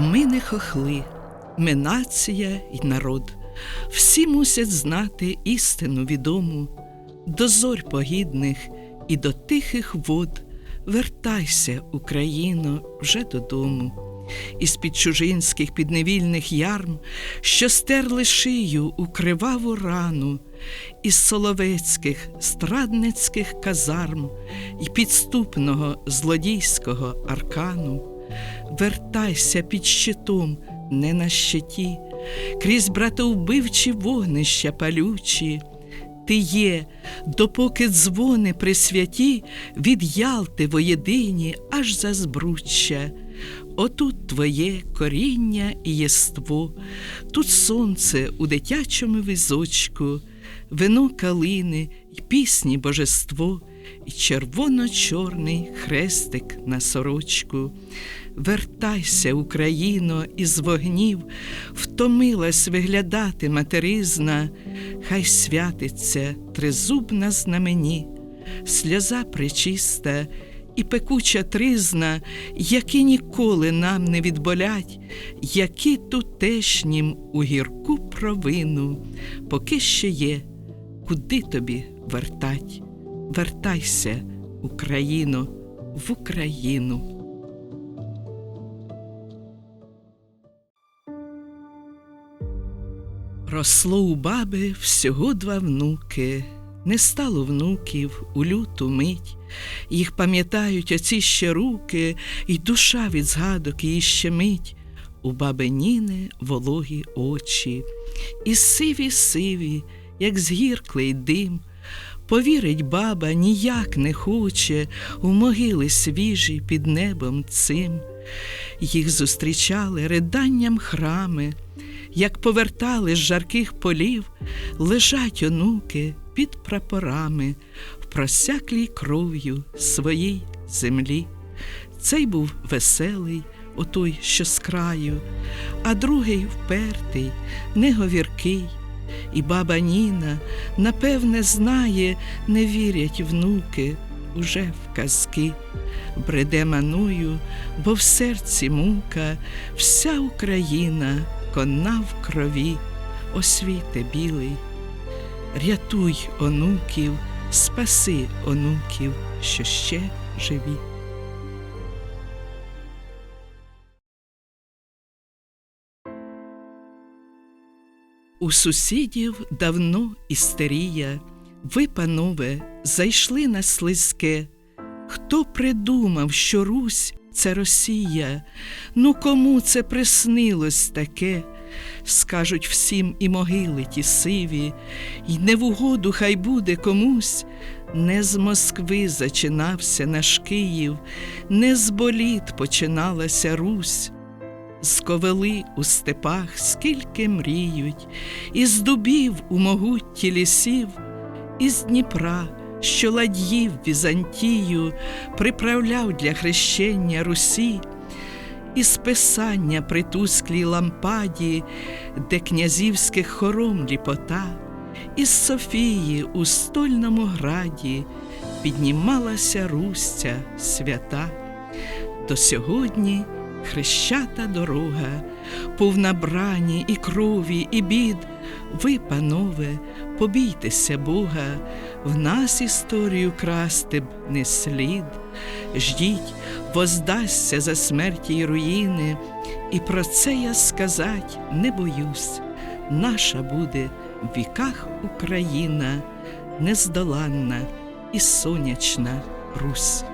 Ми не хохли, ми нація й народ. Всі мусять знати істину відому, до зорь погідних і до тихих вод. Вертайся, Україно, вже додому. Із під чужинських підневільних ярм, що стерли шию у криваву рану, із соловецьких страдницьких казарм і підступного злодійського аркану. Вертайся під щитом, не на щиті, крізь братовбивчі вогнища палючі. Ти є, допоки дзвони при святі від Ялти воєдині аж за збруччя. Отут твоє коріння і єство, тут сонце у дитячому візочку, вино калини й пісні божество, і червоно-чорний хрестик на сорочку. Вертайся, Україно, із вогнів, втомилась виглядати материзна, хай святиться тризубна знамені, сльоза пречиста і пекуча тризна, які ніколи нам не відболять, які тутешнім у гірку провину, поки ще є, куди тобі вертать. Вертайся, Україно, в Україну. Росло у баби всього два внуки, не стало внуків у люту мить, їх пам'ятають оці ще руки, і душа від згадок її щемить. У баби Ніни вологі очі, і сиві сиві, як згірклий дим. Повірить баба ніяк не хоче у могили свіжі під небом цим. Їх зустрічали риданням храми, як повертали з жарких полів, лежать онуки під прапорами в просяклій кров'ю своїй землі. Цей був веселий, отой, що з краю, а другий впертий, неговіркий. І баба Ніна, напевне, знає, не вірять внуки уже в казки. Бреде маную, бо в серці мука, вся Україна кона в крові, освіте білий. Рятуй онуків, спаси онуків, що ще живі. У сусідів давно істерія, ви, панове, зайшли на слизьке. Хто придумав, що Русь це Росія? Ну кому це приснилось таке? Скажуть всім і могили ті сиві, І не в угоду хай буде комусь. Не з Москви зачинався наш Київ, не з боліт починалася Русь. З ковели у степах скільки мріють, із дубів у могутті лісів, із Дніпра, що ладьїв Візантію, приправляв для хрещення Русі, із писання при тусклій лампаді, де князівських хором ліпота, із Софії у стольному граді піднімалася Рустя свята. До сьогодні хрещата дорога, повна брані і крові, і бід. Ви, панове, побійтеся Бога, в нас історію красти б не слід. Ждіть, воздасться за смерті й руїни, і про це я сказать не боюсь. Наша буде в віках Україна, нездоланна і сонячна Русь.